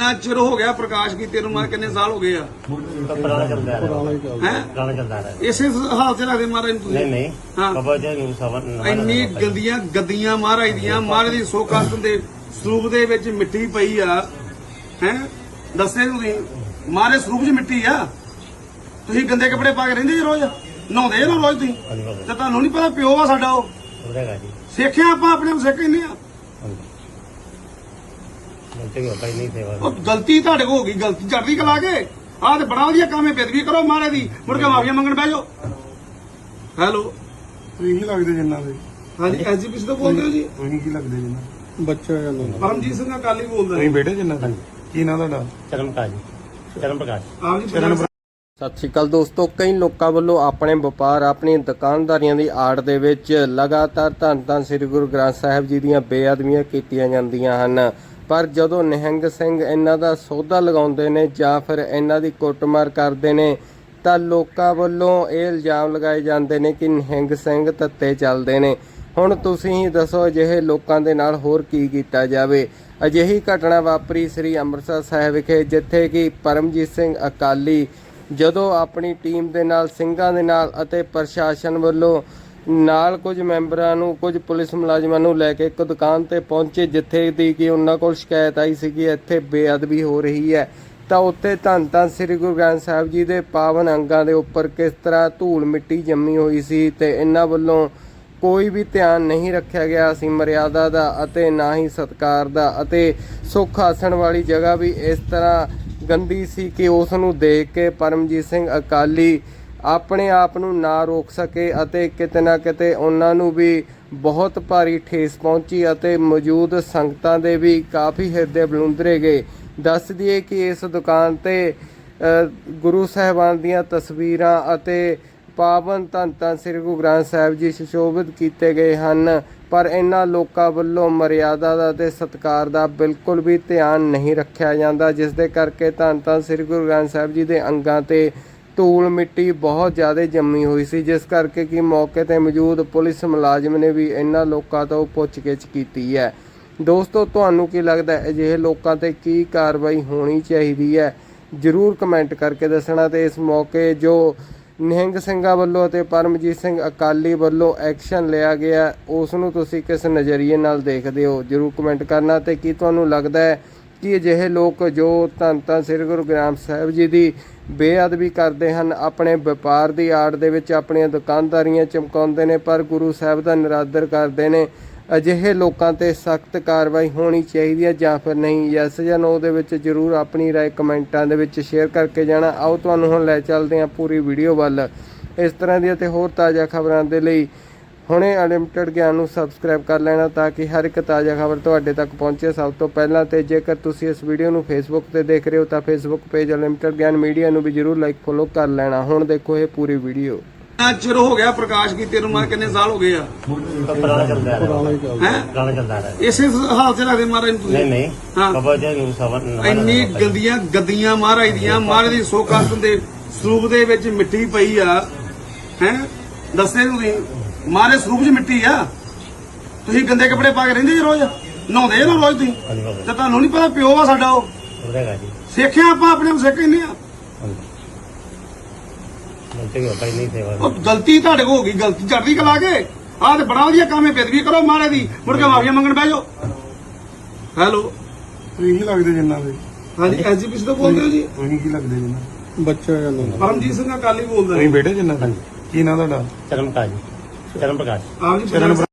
ਕਿੰਨਾ ਚਿਰ ਹੋ ਗਿਆ ਪ੍ਰਕਾਸ਼ ਕੀਤੇ ਨੂੰ ਮਾਰ ਕਿੰਨੇ ਸਾਲ ਹੋ ਗਏ ਆ? ਪੁਰਾਣਾ ਚੱਲਦਾ ਹੈ? ਹੈ ਪੁਰਾਣਾ ਚੱਲਦਾ ਹੈ ਇਸੇ ਹਾਲਤ ਚ ਰੱਖਦੇ ਮਹਾਰਾਜ ਨੂੰ ਨਹੀਂ ਤੁਸੀਂ? ਨਹੀਂ ਹਾਂ। ਬਾਬਾ ਜੀ ਨੂੰ ਸਵਨ ਇੰਨੀ ਗੰਦੀਆਂ ਗੱਦੀਆਂ ਮਹਾਰਾਜ ਦੀਆਂ ਮਹਾਰਾਜ ਦੀ ਸੋਖਾਸਤ ਦੇ ਸਰੂਪ ਦੇ ਵਿੱਚ ਮਿੱਟੀ ਪਈ ਆ। ਹੈ? ਦੱਸੇ ਤੁਸੀਂ? ਮਹਾਰਾਜ ਸਰੂਪ 'ਚ ਮਿੱਟੀ ਆ। ਤੁਸੀਂ ਗੰਦੇ ਕੱਪੜੇ ਪਾ ਕੇ ਰਹਿੰਦੇ ਜੀ ਰੋਜ਼? ਨਹਾਉਂਦੇ ਨਾ ਰੋਜ਼ ਤੁਸੀਂ? ਹਾਂਜੀ ਬਾਬਾ ਤੇ ਤੁਹਾਨੂੰ ਨਹੀਂ ਪਤਾ ਪਿਓ ਆ ਸਾਡਾ ਉਹ? ਉਹਦਾ ਜੀ। ਸਿੱਖਿਆ ਆਪਾਂ ਆਪਣੇ ਆਪ ਸਿੱਖ ਕਹਿੰਦੇ ਆ। ਹਾਂਜੀ। ਗਲਤੀ ਹੋ ਗਈ ਨਹੀਂ ਸੇਵਾ ਉਹ ਗਲਤੀ ਤੁਹਾਡੇ ਕੋਲ ਹੋ ਗਈ ਗਲਤੀ ਚੜਦੀ ਕਲਾ ਕੇ। ਆਹ ਤੇ ਬੜਾ ਵਧੀਆ ਕੰਮ ਹੈ ਬੇਦਬੀ ਕਰੋ ਮਹਾਰਾਜ ਦੀ। ਮੁੜ ਕੇ ਮਾਫੀਆ ਮੰਗਣ ਬਹਿ ਜਾਓ। ਹੈਲੋ। ਤੁਸੀਂ ਕੀ ਲੱਗਦੇ ਜਿੰਨਾ ਦੇ? ਹਾਂਜੀ ਐਸਜੀਪੀਸੀ ਤੋਂ ਬੋਲਦੇ ਹੋ ਜੀ? ਤੁਸੀਂ ਕੀ ਲੱਗਦੇ ਜਿੰਨਾ ਬੱਚਾ ਜਾਂਦਾ ਪਰਮਜੀਤ ਸਿੰਘ ਅਕਾਲੀ ਬੋਲਦਾ ਜੀ। ਬੇਟੇ ਜਿੰਨਾ ਦੇ? ਕੀ ਨਾਂ ਤੁਹਾਡਾ? ਚਰਨ ਪ੍ਰਕਾਸ਼ ਜੀ। ਚਰਨ ਪ੍ਰਕਾਸ਼। ਆਪ ਜੀ ਪੰਜਾਬ ਸਤਿ ਸ਼੍ਰੀ ਅਕਾਲ ਦੋਸਤੋ ਕਈ ਲੋਕਾਂ ਵੱਲੋਂ ਆਪਣੇ ਵਪਾਰ ਆਪਣੀਆਂ ਦੁਕਾਨਦਾਰੀਆਂ ਦੀ ਆੜ ਦੇ ਵਿੱਚ ਲਗਾਤਾਰ ਧੰਨ ਧੰਨ ਸ੍ਰੀ ਗੁਰੂ ਗ੍ਰੰਥ ਸਾਹਿਬ ਜੀ ਦੀਆਂ ਬੇਅਦਬੀਆਂ ਕੀਤੀਆਂ ਜਾਂਦੀਆਂ ਹਨ। ਪਰ ਜਦੋਂ ਨਿਹੰਗ ਸਿੰਘ ਇਹਨਾਂ ਦਾ ਸੌਦਾ ਲਗਾਉਂਦੇ ਨੇ ਜਾਂ ਫਿਰ ਇਹਨਾਂ ਦੀ ਕੁੱਟਮਾਰ ਕਰਦੇ ਨੇ, ਤਾਂ ਲੋਕਾਂ ਵੱਲੋਂ ਇਹ ਇਲਜ਼ਾਮ ਲਗਾਏ ਜਾਂਦੇ ਨੇ ਕਿ ਨਿਹੰਗ ਸਿੰਘ ਤੱਤੇ ਚੱਲਦੇ ਨੇ। ਹੁਣ ਤੁਸੀਂ ਹੀ ਦੱਸੋ ਅਜਿਹੇ ਲੋਕਾਂ ਦੇ ਨਾਲ ਹੋਰ ਕੀ ਕੀਤਾ ਜਾਵੇ। ਅਜਿਹੀ ਘਟਨਾ ਵਾਪਰੀ ਸ੍ਰੀ ਅੰਮ੍ਰਿਤਸਰ ਸਾਹਿਬ ਵਿਖੇ, ਜਿੱਥੇ ਕਿ ਪਰਮਜੀਤ ਸਿੰਘ ਅਕਾਲੀ ਜਦੋਂ ਆਪਣੀ ਟੀਮ ਦੇ ਨਾਲ, ਸਿੰਘਾਂ ਦੇ ਨਾਲ ਅਤੇ ਪ੍ਰਸ਼ਾਸਨ ਵੱਲੋਂ ਨਾਲ ਕੁਝ ਮੈਂਬਰਾਂ ਨੂੰ, ਕੁਝ ਪੁਲਿਸ ਮੁਲਾਜ਼ਮਾਂ ਨੂੰ ਲੈ ਕੇ ਇੱਕ ਦੁਕਾਨ ਤੇ ਪਹੁੰਚੇ, ਜਿੱਥੇ ਦੀ ਕਿ ਉਹਨਾਂ ਕੋਲ ਸ਼ਿਕਾਇਤ ਆਈ ਸੀ ਕਿ ਇੱਥੇ ਬੇਅਦਬੀ ਹੋ ਰਹੀ ਹੈ। ਤਾਂ ਉੱਥੇ ਧੰਨ ਧੰਨ ਸ੍ਰੀ ਗੁਰੂ ਗ੍ਰੰਥ ਸਾਹਿਬ ਜੀ ਦੇ ਪਾਵਨ ਅੰਗਾਂ ਦੇ ਉੱਪਰ ਕਿਸ ਤਰ੍ਹਾਂ ਧੂਲ ਮਿੱਟੀ ਜੰਮੀ ਹੋਈ ਸੀ ਤੇ ਇਹਨਾਂ ਵੱਲੋਂ ਕੋਈ ਵੀ ਧਿਆਨ ਨਹੀਂ ਰੱਖਿਆ ਗਿਆ ਸੀ ਮਰਿਆਦਾ ਦਾ ਅਤੇ ਨਾ ਹੀ ਸਤਕਾਰ ਦਾ ਅਤੇ ਸੁੱਖ ਆਸਣ ਵਾਲੀ ਜਗ੍ਹਾ ਵੀ ਇਸ ਤਰ੍ਹਾਂ ਗੰਦੀ ਸੀ ਕਿ ਉਸ ਨੂੰ ਦੇਖ ਕੇ ਪਰਮਜੀਤ ਸਿੰਘ ਅਕਾਲੀ ਆਪਣੇ ਆਪ ਨੂੰ ਨਾ ਰੋਕ ਸਕੇ ਅਤੇ ਕਿਤੇ ਨਾ ਕਿਤੇ ਉਹਨਾਂ ਨੂੰ ਵੀ ਬਹੁਤ ਭਾਰੀ ਠੇਸ ਪਹੁੰਚੀ ਅਤੇ ਮੌਜੂਦ ਸੰਗਤਾਂ ਦੇ ਵੀ ਕਾਫੀ ਹਿਰਦੇ ਬਲੁੰਦਰੇ ਗਏ। ਦੱਸ ਦਈਏ ਕਿ ਇਸ ਦੁਕਾਨ ਤੇ ਗੁਰੂ ਸਾਹਿਬਾਨ ਦੀਆਂ ਤਸਵੀਰਾਂ ਅਤੇ ਪਾਵਨ ਧੰਨ ਧੰਨ ਸ੍ਰੀ ਗੁਰੂ ਗ੍ਰੰਥ ਸਾਹਿਬ ਜੀ ਸੁਸ਼ੋਭਿਤ ਕੀਤੇ ਗਏ ਹਨ, ਪਰ ਇਹਨਾਂ ਲੋਕਾਂ ਵੱਲੋਂ ਮਰਿਆਦਾ ਦਾ ਤੇ ਸਤਕਾਰ ਦਾ ਬਿਲਕੁਲ ਵੀ ਧਿਆਨ ਨਹੀਂ ਰੱਖਿਆ ਜਾਂਦਾ, ਜਿਸ ਦੇ ਕਰਕੇ ਧੰਨ ਧੰਨ ਸ੍ਰੀ ਗੁਰੂ ਗ੍ਰੰਥ ਸਾਹਿਬ ਜੀ ਦੇ ਅੰਗਾਂ ਤੇ ਧੂਲ ਮਿੱਟੀ ਬਹੁਤ ਜ਼ਿਆਦਾ ਜੰਮੀ ਹੋਈ ਸੀ, ਜਿਸ ਕਰਕੇ ਕਿ ਮੌਕੇ ਤੇ ਮੌਜੂਦ ਪੁਲਿਸ ਮੁਲਾਜ਼ਮ ਨੇ ਵੀ ਇਹਨਾਂ ਲੋਕਾਂ ਤੋਂ ਪੁੱਛਗਿੱਛ ਕੀਤੀ ਹੈ। ਦੋਸਤੋ, ਤੁਹਾਨੂੰ ਕੀ ਲੱਗਦਾ ਹੈ, ਅਜਿਹੇ ਲੋਕਾਂ ਤੇ ਕੀ ਕਾਰਵਾਈ ਹੋਣੀ ਚਾਹੀਦੀ ਹੈ? ਜਰੂਰ ਕਮੈਂਟ ਕਰਕੇ ਦੱਸਣਾ ਤੇ ਇਸ ਮੌਕੇ ਜੋ ਨਿਹੰਗ ਸਿੰਘਾਂ ਵੱਲੋਂ ਅਤੇ ਪਰਮਜੀਤ ਸਿੰਘ ਅਕਾਲੀ ਵੱਲੋਂ ਐਕਸ਼ਨ ਲਿਆ ਗਿਆ, ਉਸ ਨੂੰ ਤੁਸੀਂ ਕਿਸ ਨਜ਼ਰੀਏ ਨਾਲ ਦੇਖਦੇ ਹੋ? ਜਰੂਰ ਕਮੈਂਟ ਕਰਨਾ ਤੇ ਕੀ ਤੁਹਾਨੂੰ ਲੱਗਦਾ ਹੈ ਕਿ ਅਜਿਹੇ ਲੋਕ ਜੋ ਧੰਨ ਧੰਨ ਸ੍ਰੀ ਗੁਰੂ ਗ੍ਰੰਥ ਸਾਹਿਬ ਜੀ ਦੀ ਬੇਅਦਬੀ ਕਰਦੇ ਹਨ। ਆਪਣੇ ਵਪਾਰ ਦੀ ਆੜ ਦੇ ਵਿੱਚ ਆਪਣੀਆਂ ਦੁਕਾਨਦਾਰੀਆਂ ਚਮਕਾਉਂਦੇ ਨੇ, ਪਰ ਗੁਰੂ ਸਾਹਿਬ ਦਾ ਨਿਰਾਦਰ ਕਰਦੇ ਨੇ। ਅਜਿਹੇ ਲੋਕਾਂ ਤੇ ਸਖਤ ਕਾਰਵਾਈ ਹੋਣੀ ਚਾਹੀਦੀ ਹੈ ਜਾਂ ਫਿਰ ਨਹੀਂ? ਯੈਸ ਜਾਂ ਨੋ ਦੇ ਵਿੱਚ ਜਰੂਰ ਆਪਣੀ ਰਾਏ ਕਮੈਂਟਾਂ ਦੇ ਵਿੱਚ ਸ਼ੇਅਰ ਕਰਕੇ ਜਾਣਾ। ਆਓ ਤੁਹਾਨੂੰ ਹੁਣ ਲੈ ਚੱਲਦੇ ਹਾਂ ਪੂਰੀ ਵੀਡੀਓ ਵੱਲ। ਇਸ ਤਰ੍ਹਾਂ ਦੀਆਂ ਤੇ ਹੋਰ ਤਾਜ਼ਾ ਖਬਰਾਂ ਦੇ ਲਈ ਹੁਣੇ ਅਨਲਿਮਟਿਡ ਗਿਆਨ ਨੂੰ ਸਬਸਕ੍ਰਾਈਬ ਕਰ ਲੈਣਾ ਤਾਂ ਕਿ ਹਰ ਇੱਕ ਤਾਜ਼ਾ ਖਬਰ ਤੁਹਾਡੇ ਤੱਕ ਪਹੁੰਚੇ। ਸਭ ਤੋਂ ਪਹਿਲਾਂ ਤੇ ਜੇਕਰ ਤੁਸੀਂ ਇਸ ਵੀਡੀਓ ਨੂੰ ਫੇਸਬੁੱਕ ਤੇ ਦੇਖ ਰਹੇ ਹੋ ਤਾਂ Facebook page unlimited Gyan media ਨੂੰ ਵੀ ਜਰੂਰ ਲਾਈਕ ਫੋਲੋ ਕਰ ਲੈਣਾ। ਹੁਣ ਦੇਖੋ ਇਹ ਪੂਰੀ ਵੀਡੀਓ। ਚਿਰ ਹੋ ਗਿਆ ਪ੍ਰਕਾਸ਼ ਕੀਤੇ ਨੂੰ ਮਾਰ ਕਿੰਨੇ ਸਾਲ ਹੋ ਗਏ ਆ? ਪੁਰਾਣਾ ਚੱਲਦਾ ਹੈ। ਹੈ ਪੁਰਾਣਾ ਚੱਲਦਾ ਹੈ। ਇਸੇ ਹਾਲਤ ਚ ਰੱਖਦੇ ਮਹਾਰਾਜ ਨੂੰ ਨਹੀਂ ਤੁਸੀਂ ਨਹੀਂ। ਹਾਂ। ਬਾਬਾ ਜੀ ਨੂੰ ਸਵਨ ਇੰਨੀ ਗੰਦੀਆਂ ਗੱਦੀਆਂ ਮਹਾਰਾਜ ਦੀਆਂ ਮਹਾਰਾਜ ਦੀ ਸੋਖਾਸਤ ਦੇ ਸਰੂਪ ਦੇ ਵਿੱਚ ਮਿੱਟੀ ਪਈ ਆ। ਹੈ? ਦੱਸੇ ਤੁਸੀਂ? ਮਹਾਰਾਜ ਸਰੂਪ 'ਚ ਮਿੱਟੀ ਆ। ਤੁਸੀਂ ਗੰਦੇ ਕੱਪੜੇ ਪਾ ਕੇ ਰਹਿੰਦੇ ਜੀ ਰੋਜ਼? ਨਹਾਉਂਦੇ ਨਾ ਰੋਜ਼ ਤੁਸੀਂ? ਹਾਂਜੀ ਬਾਬਾ ਤੇ ਤੁਹਾਨੂੰ ਨਹੀਂ ਪਤਾ ਪਿਓ ਆ ਸਾਡਾ ਉਹ? ਉਹਦਾ ਜੀ। ਸਿੱਖਿਆ ਆਪਾਂ ਆਪਣੇ ਆਪ ਸਿੱਖ ਕਹਿੰਦੇ ਆ। ਹਾਂਜੀ। ਗਲਤੀ ਹੋ ਗਈ ਨਹੀਂ ਸੇਵਾ ਉਹ ਗਲਤੀ ਤੁਹਾਡੇ ਕੋਲ ਹੋ ਗਈ ਗਲਤੀ ਚੜਦੀ ਕਲਾ ਕੇ। ਆਹ ਤੇ ਬੜਾ ਵਧੀਆ ਕੰਮ ਹੈ ਬੇਦਬੀ ਕਰੋ ਮਹਾਰਾਜ ਦੀ। ਮੁੜ ਕੇ ਮਾਫੀਆ ਮੰਗਣ ਬਹਿ ਜਾਓ। ਹੈਲੋ। ਤੁਸੀਂ ਕੀ ਲੱਗਦੇ ਜਿੰਨਾ ਦੇ? ਹਾਂਜੀ ਐਸਜੀਪੀਸੀ ਤੋਂ ਬੋਲਦੇ ਹੋ ਜੀ? ਤੁਸੀਂ ਕੀ ਲੱਗਦੇ ਜਿੰਨਾ ਬੱਚਾ ਜਾਂਦਾ ਪਰਮਜੀਤ ਸਿੰਘ ਅਕਾਲੀ ਬੋਲਦਾ ਜੀ। ਬੇਟੇ ਜਿੰਨਾ ਦੇ? ਕੀ ਨਾਂ ਤੁਹਾਡਾ? ਚਰਨ ਪ੍ਰਕਾਸ਼ ਜੀ। ਚਰਨ ਪ੍ਰਕਾਸ਼। ਆਪ ਜੀ ਚਰਨ ਪੰਜਾਬ